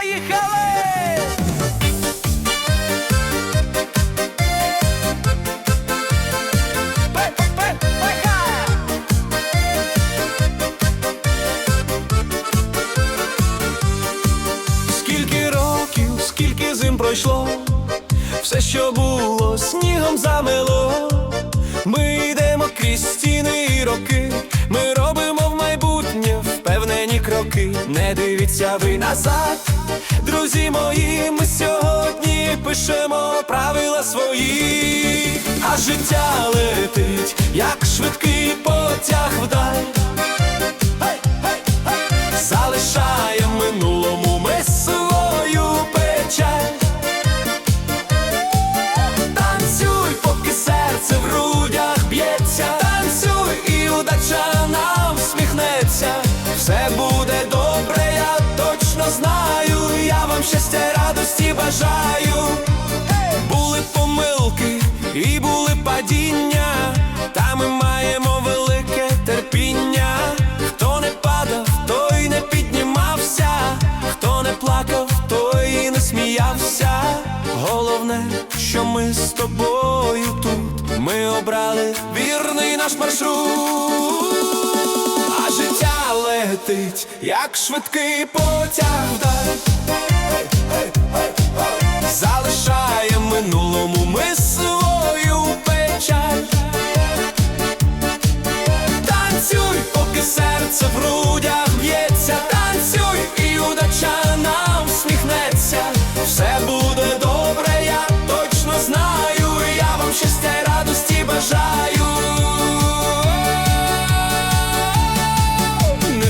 Поїхали! Скільки років, скільки зим пройшло, все, що було, снігом замело. Ми йдемо крізь стіни і роки, ми робимо в майбутнє впевнені кроки. Не дивіться ви назад, друзі мої, ми сьогодні пишемо правила свої, а життя летить, як швидкий потяг вдаль. Hey, hey, hey. Залишає в бажаю. Були помилки і були падіння, та ми маємо велике терпіння. Хто не падав, той не піднімався, хто не плакав, той і не сміявся. Головне, що ми з тобою тут. Ми обрали вірний наш маршрут. А життя летить, як швидкий потяг вдаль. Залишає в минулому ми свою печаль. Танцюй, поки серце в грудях б'ється, танцюй, і удача нам всміхнеться. Все буде добре, я точно знаю. Я вам щастя й радості бажаю.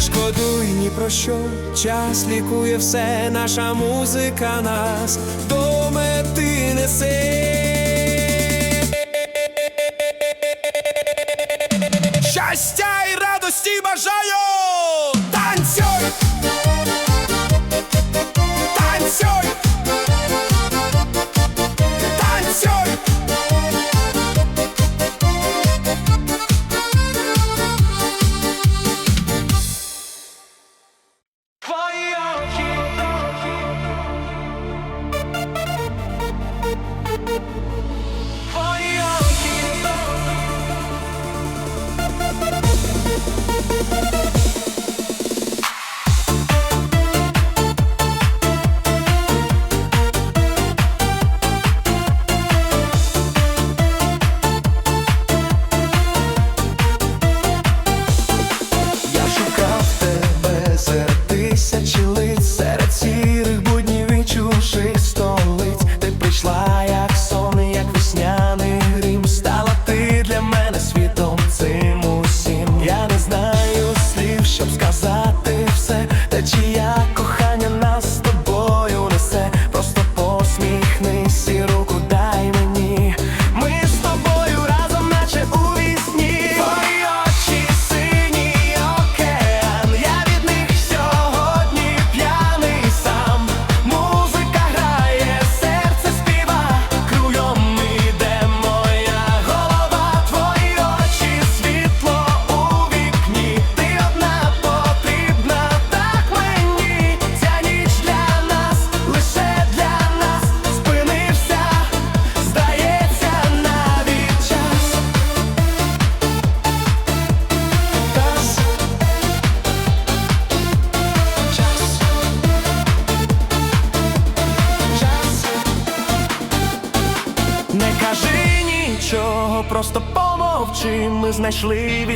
Шкодуй ні про що, час лікує все, наша музика нас до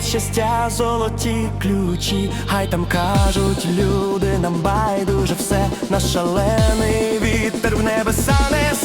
від щастя золоті ключі. Хай там кажуть люди, нам байдуже все. Наш шалений вітер в небеса несе.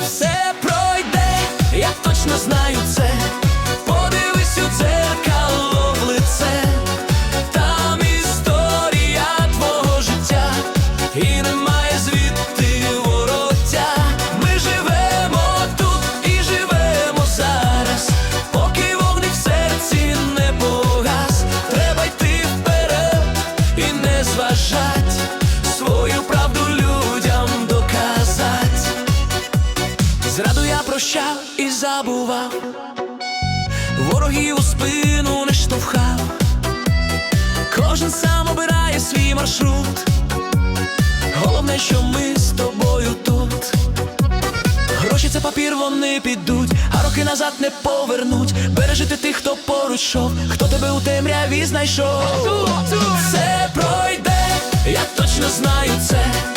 все пройде, я точно знаю це. Прощав і забував, ворогів у спину не штовхав, кожен сам обирає свій маршрут. Головне, що ми з тобою тут. Гроші це папір, вони підуть, а роки назад не повернуть. Бережити тих, хто поруч шов, хто тебе у темряві знайшов. Все пройде, я точно знаю це.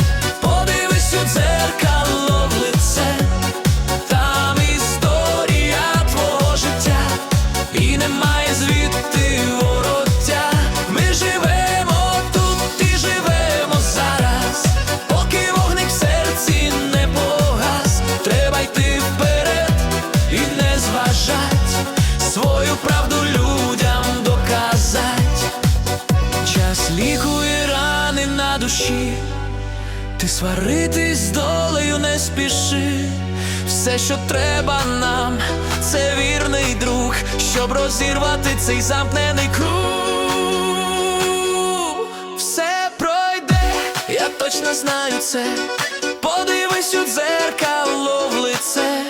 Душі. Ти сваритись з долею не спіши. Все, що треба нам, це вірний друг, щоб розірвати цей замкнений круг. Все пройде, я точно знаю це. Подивись у дзеркало в лице,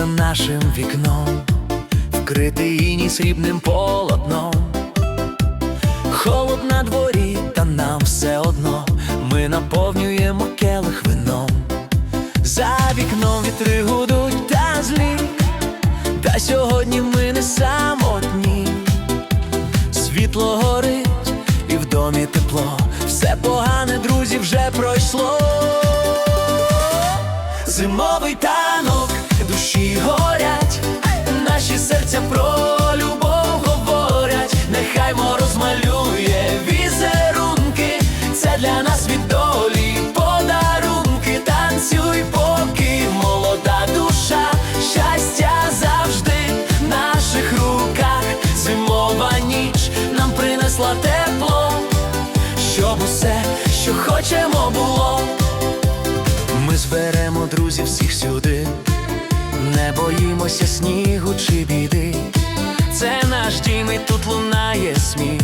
за нашим вікном, вкритий іні срібним полотном. Холод на дворі, та нам все одно. Ми наповнюємо келих вином. За вікном вітри гудуть та злі. Та сьогодні ми не самотні. Світло горить і в домі тепло. Все погане, друзі, вже пройшло. Зимовий танок, серця про любов говорять, нехай мороз малює візерунки, це для нас від долі подарунки, танцюй, поки молода душа, щастя завжди в наших руках. Зимова ніч нам принесла тепло, щоб усе, що хочемо, було. Ми зберемо друзів всіх не боїмося снігу чи біди. Це наш дім і тут лунає сміх.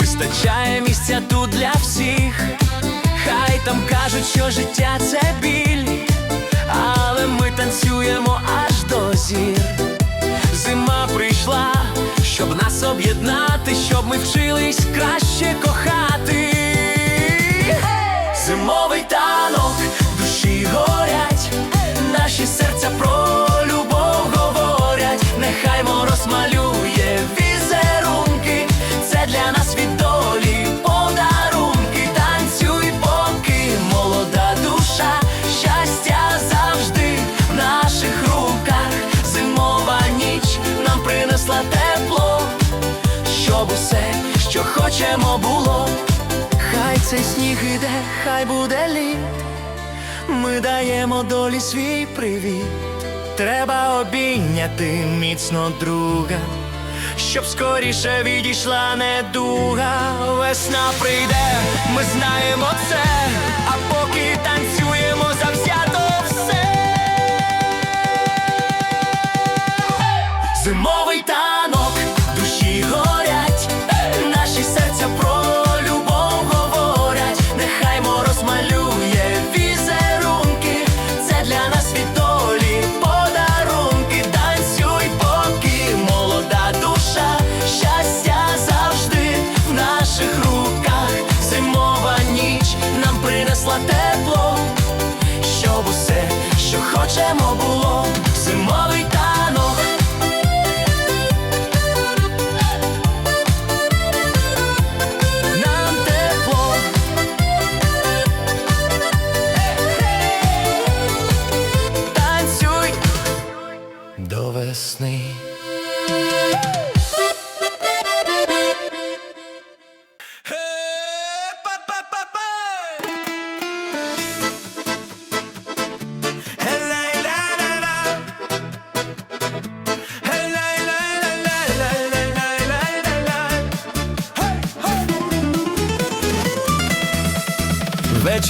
Вистачає місця тут для всіх. Хай там кажуть, що життя це біль, але ми танцюємо аж до зір. Зима прийшла, щоб нас об'єднати, щоб ми вчились краще кохати. Принесла тепло, щоб усе, що хочемо, було. Хай цей сніг іде, хай буде лід, ми даємо долі свій привіт. Треба обійняти міцно друга, щоб скоріше відійшла недуга. Весна прийде, ми знаємо це, а поки танцюємо завзято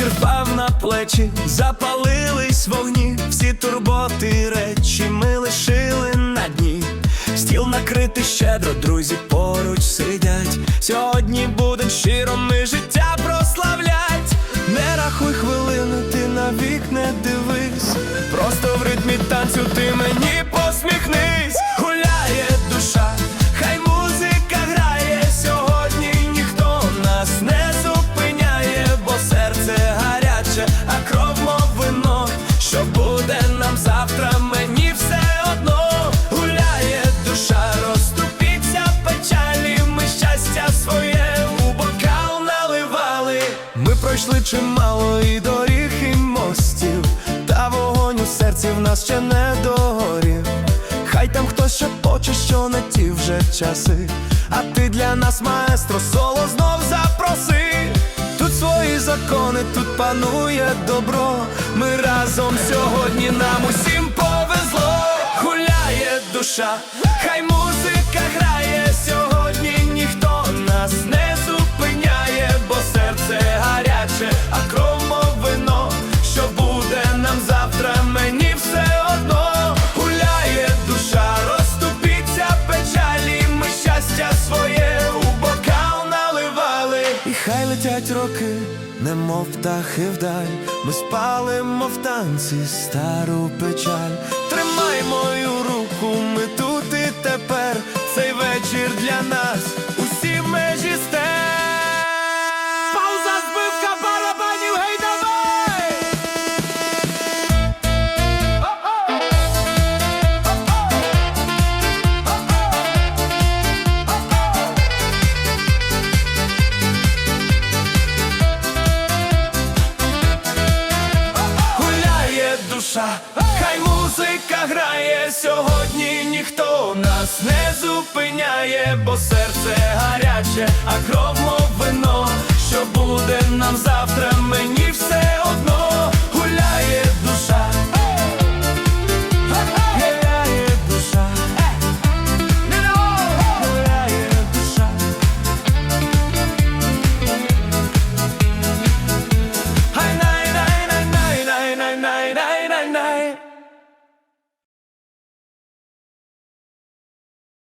Вечір впав на плечі, запалились вогні, всі турботи речі ми лишили на дні. Стіл накритий щедро, друзі поруч сидять. Сьогодні будем щиро ми життя прославлять. Не рахуй хвилини, ти на вік не дивись. Просто в ритмі танцю ти мені Ми пройшли чимало і доріг, і мостів, та вогонь у серці в нас ще не догорів. Хай там хтось ще поче, що не ті вже часи. А ти для нас, маестро, соло знов запроси. Тут свої закони, тут панує добро. Ми разом сьогодні нам усім повезло. Гуляє душа, хай музика грає сьогодні. Ніхто нас не немов птахи вдаль. Ми спалимо в танці стару печаль. Тримай мою руку, ми тут і тепер. Цей вечір для нас серце гаряче, а кров мов вино, що буде нам завтра, мені